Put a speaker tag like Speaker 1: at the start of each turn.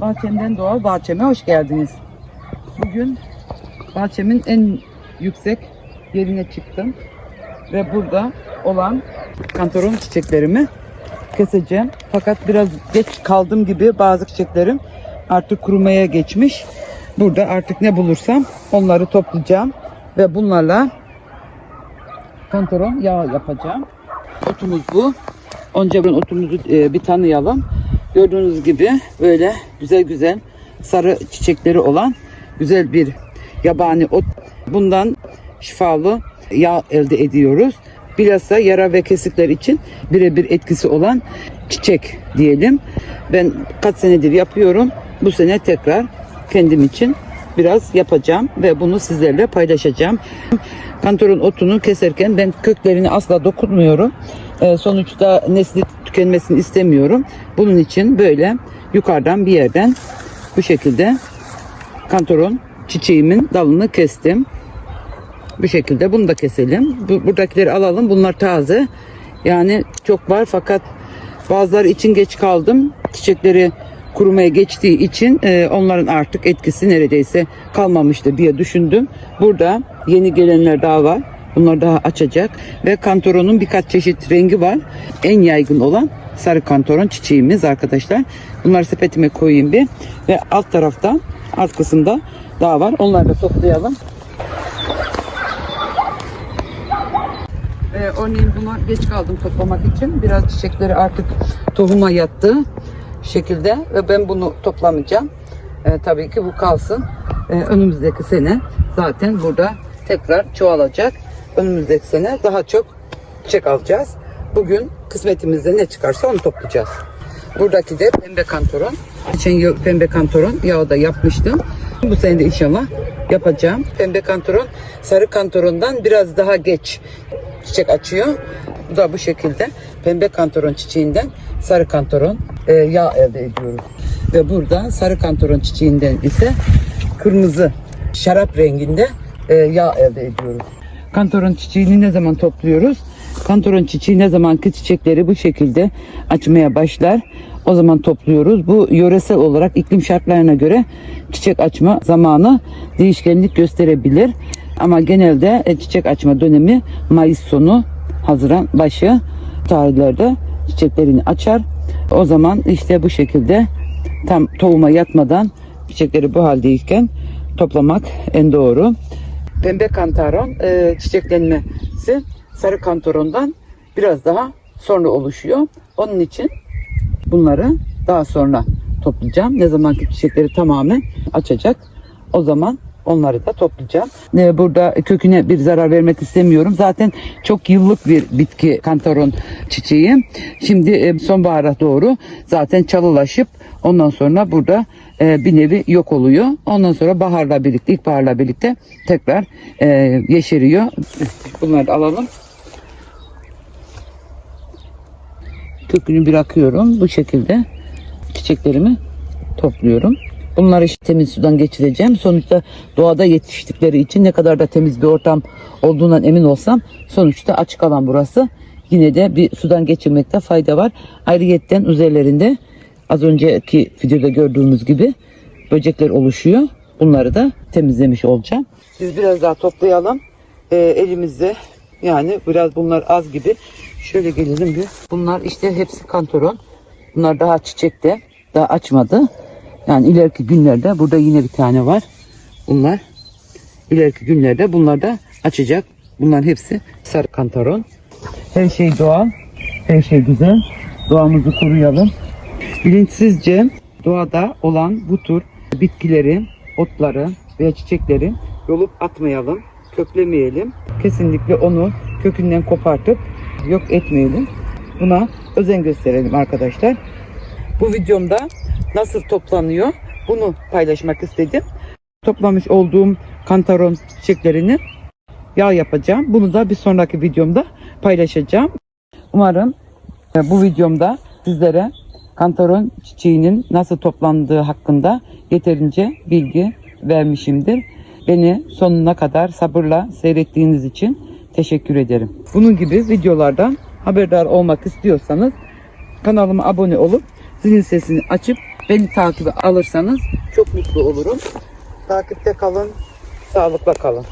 Speaker 1: Bahçemden doğal bahçeme hoş geldiniz. Bugün bahçemin en yüksek yerine çıktım. Ve burada olan kantaron çiçeklerimi keseceğim. Fakat biraz geç kaldım gibi bazı çiçeklerim artık kurumaya geçmiş. Burada artık ne bulursam onları toplayacağım. Ve bunlarla kantaron yağ yapacağım. Otumuz bu. Önce ben otumuzu e, bir tanıyalım. Gördüğünüz gibi böyle güzel güzel sarı çiçekleri olan güzel bir yabani ot. Bundan şifalı yağ elde ediyoruz. Bilhassa yara ve kesikler için birebir etkisi olan çiçek diyelim. Ben kaç senedir yapıyorum. Bu sene tekrar kendim için biraz yapacağım ve bunu sizlerle paylaşacağım. Kantaron otunu keserken ben köklerini asla dokunmuyorum. Ee, sonuçta nesli tükenmesini istemiyorum. Bunun için böyle yukarıdan bir yerden bu şekilde kantaron çiçeğimin dalını kestim. Bu şekilde bunu da keselim. Bu, buradakileri alalım. Bunlar taze. Yani çok var fakat bazıları için geç kaldım. Çiçekleri kurumaya geçtiği için e, onların artık etkisi neredeyse kalmamıştı diye düşündüm. Burada yeni gelenler daha var. Bunlar daha açacak ve kantoronun birkaç çeşit rengi var. En yaygın olan sarı kantoron çiçeğimiz arkadaşlar. Bunları sepetime koyayım bir ve alt tarafta alt kısımda daha var. Onları da toplayalım. Ee, örneğin buna geç kaldım toplamak için. Biraz çiçekleri artık tohuma yattı şekilde ve ben bunu toplamayacağım. Ee, tabii ki bu kalsın. Ee, önümüzdeki sene zaten burada tekrar çoğalacak. Önümüzdeki sene daha çok çiçek alacağız. Bugün kısmetimizde ne çıkarsa onu toplayacağız. Buradaki de pembe kantoron. Geçen pembe kantoron yağı da yapmıştım. Bu sene de inşallah yapacağım. Pembe kantoron sarı kantorondan biraz daha geç çiçek açıyor. Bu da bu şekilde pembe kantoron çiçeğinden sarı kantoron e, yağ elde ediyoruz. Ve burada sarı kantoron çiçeğinden ise kırmızı şarap renginde e, yağ elde ediyoruz. Kantoron çiçeğini ne zaman topluyoruz? Kantoron çiçeği ne zamanki çiçekleri bu şekilde açmaya başlar. O zaman topluyoruz. Bu yöresel olarak iklim şartlarına göre çiçek açma zamanı değişkenlik gösterebilir. Ama genelde e, çiçek açma dönemi Mayıs sonu, Haziran başı tarihlerde çiçeklerini açar. O zaman işte bu şekilde tam tohuma yatmadan çiçekleri bu haldeyken toplamak en doğru. Pembe kantaron e, çiçeklenmesi sarı kantarondan biraz daha sonra oluşuyor. Onun için bunları daha sonra toplayacağım. Ne zaman ki çiçekleri tamamen açacak o zaman onları da toplayacağım. E, Burada köküne bir zarar vermek istemiyorum. Zaten çok yıllık bir bitki kantaron çiçeği. Şimdi e, sonbahara doğru zaten çalılaşıp ondan sonra burada e, bir nevi yok oluyor. Ondan sonra baharla birlikte, ilkbaharla birlikte tekrar e, yeşeriyor. Bunları da alalım. Kökünü bırakıyorum. Bu şekilde çiçeklerimi topluyorum. Bunları işte temiz sudan geçireceğim. Sonuçta doğada yetiştikleri için ne kadar da temiz bir ortam olduğundan emin olsam sonuçta açık alan burası. Yine de bir sudan geçirmekte fayda var. Ayrıyetten üzerlerinde az önceki videoda gördüğümüz gibi böcekler oluşuyor. Bunları da temizlemiş olacağım. Biz biraz daha toplayalım. Ee, elimizde yani biraz bunlar az gibi. Şöyle gelelim bir. Bunlar işte hepsi kantoron. Bunlar daha çiçekte. Daha açmadı. Yani ileriki günlerde burada yine bir tane var. Bunlar ileriki günlerde bunlar da açacak. Bunların hepsi sarı kantaron. Her şey doğal. Her şey güzel. Doğamızı koruyalım. Bilinçsizce doğada olan bu tür bitkileri, otları veya çiçekleri yolup atmayalım, köklemeyelim. Kesinlikle onu kökünden kopartıp yok etmeyelim. Buna özen gösterelim arkadaşlar. Bu videomda nasıl toplanıyor bunu paylaşmak istedim. Toplamış olduğum kantaron çiçeklerini yağ yapacağım. Bunu da bir sonraki videomda paylaşacağım. Umarım e, bu videomda sizlere kantaron çiçeğinin nasıl toplandığı hakkında yeterince bilgi vermişimdir. Beni sonuna kadar sabırla seyrettiğiniz için teşekkür ederim. Bunun gibi videolardan haberdar olmak istiyorsanız kanalıma abone olup zilin sesini açıp beni takibe alırsanız çok mutlu olurum. Takipte kalın, sağlıkla kalın.